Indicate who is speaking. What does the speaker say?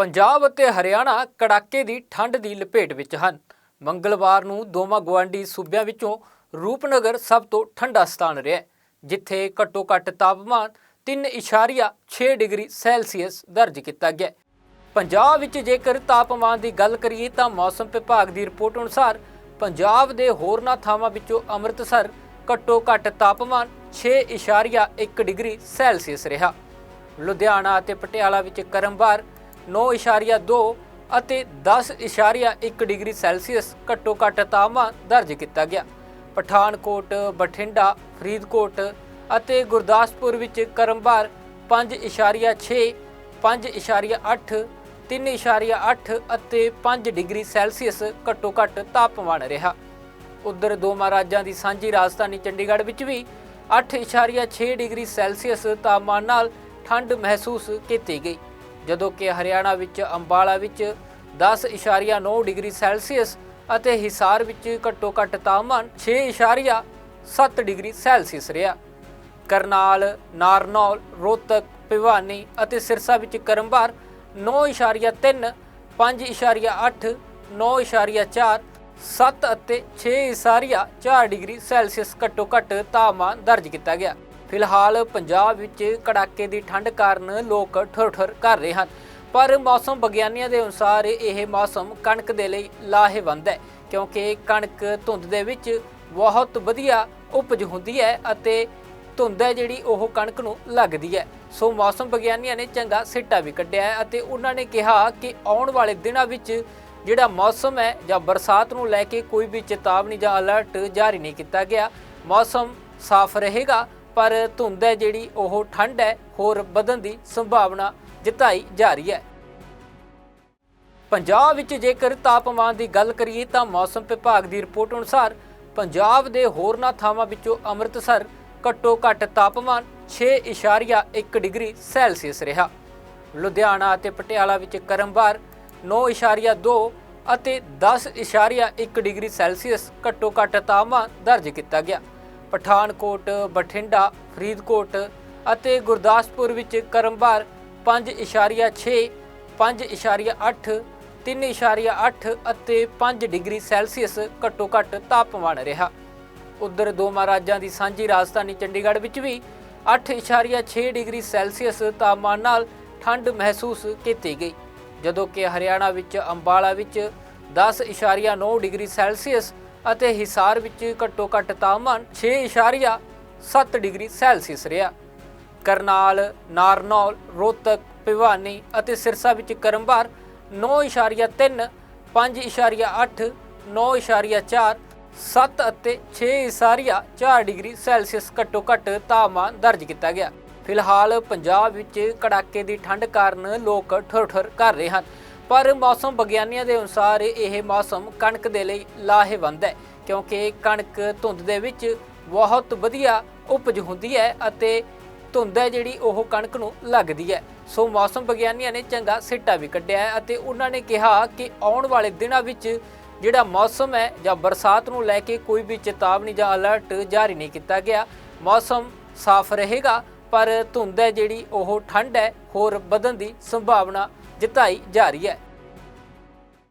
Speaker 1: ਪੰਜਾਬ ਅਤੇ ਹਰਿਆਣਾ ਕੜਾਕੇ ਦੀ ਠੰਡ ਦੀ ਲਪੇਟ ਵਿੱਚ ਹਨ। ਮੰਗਲਵਾਰ ਨੂੰ ਦੋਵਾਂ ਗਵਾਂਢੀ ਸੂਬਿਆਂ ਵਿੱਚੋਂ ਰੂਪਨਗਰ ਸਭ ਤੋਂ ਠੰਡਾ ਸਥਾਨ ਰਿਹਾ ਜਿੱਥੇ ਘੱਟੋ-ਘੱਟ ਤਾਪਮਾਨ 3.6 ਡਿਗਰੀ ਸੈਲਸੀਅਸ ਦਰਜ ਕੀਤਾ ਗਿਆ ਪੰਜਾਬ ਵਿੱਚ ਜੇਕਰ ਤਾਪਮਾਨ ਦੀ ਗੱਲ ਕਰੀਏ ਤਾਂ ਮੌਸਮ ਵਿਭਾਗ ਦੀ ਰਿਪੋਰਟ ਅਨੁਸਾਰ ਪੰਜਾਬ ਦੇ ਹੋਰਨਾਂ ਥਾਵਾਂ ਵਿੱਚੋਂ ਅੰਮ੍ਰਿਤਸਰ ਘੱਟੋ-ਘੱਟ ਤਾਪਮਾਨ 6.1 ਡਿਗਰੀ ਸੈਲਸੀਅਸ ਰਿਹਾ। ਲੁਧਿਆਣਾ ਅਤੇ ਪਟਿਆਲਾ ਵਿੱਚ ਕਰਮਵਾਰ 9.2 ਅਤੇ 10.1 ਡਿਗਰੀ ਸੈਲਸੀਅਸ ਘੱਟੋ ਘੱਟ ਤਾਪਮਾਨ ਦਰਜ ਕੀਤਾ ਗਿਆ। ਪਠਾਨਕੋਟ, ਬਠਿੰਡਾ, ਫਰੀਦਕੋਟ ਅਤੇ ਗੁਰਦਾਸਪੁਰ ਵਿੱਚ ਕਰਮਵਾਰ 5.6 5.8 3.8 ਅਤੇ 5 ਡਿਗਰੀ ਸੈਲਸੀਅਸ ਘੱਟੋ ਘੱਟ ਤਾਪਮਾਨ ਰਿਹਾ। ਉਧਰ ਦੋਵਾਂ ਰਾਜਾਂ ਦੀ ਸਾਂਝੀ ਰਾਜਧਾਨੀ ਚੰਡੀਗੜ੍ਹ ਵਿੱਚ ਵੀ 8.6 ਡਿਗਰੀ ਸੈਲਸੀਅਸ ਤਾਪਮਾਨ ਨਾਲ ਠੰਡ ਮਹਿਸੂਸ ਕੀਤੀ ਗਈ। ਜਦੋਂ ਕਿ ਹਰਿਆਣਾ ਵਿੱਚ, ਅੰਬਾਲਾ ਵਿੱਚ 10.9 ਡਿਗਰੀ ਸੈਲਸੀਅਸ ਅਤੇ ਹਿਸਾਰ ਵਿੱਚ ਘੱਟੋ ਘੱਟ ਤਾਪਮਾਨ 6.7 ਡਿਗਰੀ ਸੈਲਸੀਅਸ ਰਿਹਾ। ਕਰਨਾਲ, ਨਾਰਨੌਲ, ਰੋਹਤਕ, ਭਿਵਾਨੀ ਅਤੇ ਸਿਰਸਾ ਵਿੱਚ ਕਰਮਵਾਰ 9.3 5.8 9.4 7 ਅਤੇ 6.4 ਡਿਗਰੀ ਸੈਲਸੀਅਸ ਘੱਟੋ ਘੱਟ ਤਾਪਮਾਨ ਦਰਜ ਕੀਤਾ ਗਿਆ। ਫਿਲਹਾਲ ਪੰਜਾਬ ਵਿੱਚ ਕੜਾਕੇ ਦੀ ਠੰਡ ਕਾਰਨ ਲੋਕ ਠਰ-ਠਰ ਕਰ ਰਹੇ ਹਨ। ਪਰ ਮੌਸਮ ਵਿਗਿਆਨੀਆਂ ਦੇ ਅਨੁਸਾਰ ਇਹ ਮੌਸਮ ਕਣਕ ਦੇ ਲਈ ਲਾਹੇਵੰਦ ਹੈ, ਕਿਉਂਕਿ ਕਣਕ ਧੁੰਦ ਦੇ ਵਿੱਚ ਬਹੁਤ ਵਧੀਆ ਉਪਜ ਹੁੰਦੀ ਹੈ ਅਤੇ ਧੁੰਦ ਹੈ ਜਿਹੜੀ ਉਹ ਕਣਕ ਨੂੰ ਲੱਗਦੀ ਹੈ। ਸੋ ਮੌਸਮ ਵਿਗਿਆਨੀਆਂ ਨੇ ਚੰਗਾ ਸਿੱਟਾ ਵੀ ਕੱਢਿਆ ਹੈ ਅਤੇ ਉਹਨਾਂ ਨੇ ਕਿਹਾ ਕਿ ਆਉਣ ਵਾਲੇ ਦਿਨਾਂ ਵਿੱਚ ਜਿਹੜਾ ਮੌਸਮ ਹੈ ਜਾਂ ਬਰਸਾਤ ਨੂੰ ਲੈ ਕੇ ਕੋਈ ਵੀ ਚੇਤਾਵਨੀ ਜਾਂ ਅਲਰਟ ਜਾਰੀ ਨਹੀਂ ਕੀਤਾ ਗਿਆ। ਮੌਸਮ ਸਾਫ਼ ਰਹੇਗਾ ਪਰ ਧੁੰਦ ਹੈ ਜਿਹੜੀ, ਉਹ ਠੰਡ ਹੈ, ਹੋਰ ਵਧਣ ਦੀ ਸੰਭਾਵਨਾ ਜਤਾਈ ਜਾ ਰਹੀ ਹੈ। ਪੰਜਾਬ ਵਿੱਚ ਜੇਕਰ ਤਾਪਮਾਨ ਦੀ ਗੱਲ ਕਰੀਏ ਤਾਂ ਮੌਸਮ ਵਿਭਾਗ ਦੀ ਰਿਪੋਰਟ ਅਨੁਸਾਰ ਪੰਜਾਬ ਦੇ ਹੋਰਨਾਂ ਥਾਵਾਂ ਵਿੱਚੋਂ ਅੰਮ੍ਰਿਤਸਰ ਘੱਟੋ ਘੱਟ ਤਾਪਮਾਨ 6.1 ਡਿਗਰੀ ਸੈਲਸੀਅਸ ਰਿਹਾ। ਲੁਧਿਆਣਾ ਅਤੇ ਪਟਿਆਲਾ ਵਿੱਚ ਕਰਮਵਾਰ 9.2 ਅਤੇ 10.1 ਡਿਗਰੀ ਸੈਲਸੀਅਸ ਘੱਟੋ ਘੱਟ ਤਾਪਮਾਨ ਦਰਜ ਕੀਤਾ ਗਿਆ। ਪਠਾਨਕੋਟ, ਬਠਿੰਡਾ, ਫਰੀਦਕੋਟ ਅਤੇ ਗੁਰਦਾਸਪੁਰ ਵਿੱਚ ਕਰਮਵਾਰ 5.6 5.8 3.8 ਅਤੇ 5 ਡਿਗਰੀ ਸੈਲਸੀਅਸ ਘੱਟੋ ਘੱਟ ਤਾਪਮਾਨ ਰਿਹਾ। ਉਧਰ ਦੋਵਾਂ ਰਾਜਾਂ ਦੀ ਸਾਂਝੀ ਰਾਜਧਾਨੀ ਚੰਡੀਗੜ੍ਹ ਵਿੱਚ ਵੀ 8.6 ਡਿਗਰੀ ਸੈਲਸੀਅਸ ਤਾਪਮਾਨ ਨਾਲ ਠੰਡ ਮਹਿਸੂਸ ਕੀਤੀ ਗਈ। ਜਦੋਂ ਕਿ ਹਰਿਆਣਾ ਵਿੱਚ ਅੰਬਾਲਾ ਵਿੱਚ 10.9 ਡਿਗਰੀ ਸੈਲਸੀਅਸ ਅਤੇ ਹਿਸਾਰ ਵਿੱਚ ਘੱਟੋ ਘੱਟ ਤਾਪਮਾਨ 6.7 ਡਿਗਰੀ ਸੈਲਸੀਅਸ ਰਿਹਾ। ਕਰਨਾਲ, ਨਾਰਨੌਲ, ਰੋਹਤਕ, ਭਿਵਾਨੀ ਅਤੇ ਸਿਰਸਾ ਵਿੱਚ ਕਰਮਵਾਰ 9.3 5.8 9.4 7 ਅਤੇ 6.4 ਡਿਗਰੀ ਸੈਲਸੀਅਸ ਘੱਟੋ ਘੱਟ ਤਾਪਮਾਨ ਦਰਜ ਕੀਤਾ ਗਿਆ। ਫਿਲਹਾਲ ਪੰਜਾਬ ਵਿੱਚ ਕੜਾਕੇ ਦੀ ਠੰਡ ਕਾਰਨ ਲੋਕ ਠਰ-ਠਰ ਕਰ ਰਹੇ ਹਨ। ਪਰ ਮੌਸਮ ਵਿਗਿਆਨੀਆਂ ਦੇ ਅਨੁਸਾਰ ਇਹ ਮੌਸਮ ਕਣਕ ਦੇ ਲਈ ਲਾਹੇਵੰਦ ਹੈ, ਕਿਉਂਕਿ ਕਣਕ ਧੁੰਦ ਦੇ ਵਿੱਚ ਬਹੁਤ ਵਧੀਆ ਉਪਜ ਹੁੰਦੀ ਹੈ ਅਤੇ ਧੁੰਦ ਹੈ ਜਿਹੜੀ ਉਹ ਕਣਕ ਨੂੰ ਲੱਗਦੀ ਹੈ। ਸੋ ਮੌਸਮ ਵਿਗਿਆਨੀਆਂ ਨੇ ਚੰਗਾ ਸਿੱਟਾ ਵੀ ਕੱਢਿਆ ਹੈ ਅਤੇ ਉਹਨਾਂ ਨੇ ਕਿਹਾ ਕਿ ਆਉਣ ਵਾਲੇ ਦਿਨਾਂ ਵਿੱਚ ਜਿਹੜਾ ਮੌਸਮ ਹੈ ਜਾਂ ਬਰਸਾਤ ਨੂੰ ਲੈ ਕੇ ਕੋਈ ਵੀ ਚੇਤਾਵਨੀ ਜਾਂ ਅਲਰਟ ਜਾਰੀ ਨਹੀਂ ਕੀਤਾ ਗਿਆ। ਮੌਸਮ ਸਾਫ਼ ਰਹੇਗਾ, ਪਰ ਧੁੰਦ ਹੈ ਜਿਹੜੀ ਉਹ ਠੰਡ ਹੈ, ਹੋਰ ਵਧਣ ਦੀ ਸੰਭਾਵਨਾ ਜਤਾਈ ਜਾ ਰਹੀ ਹੈ।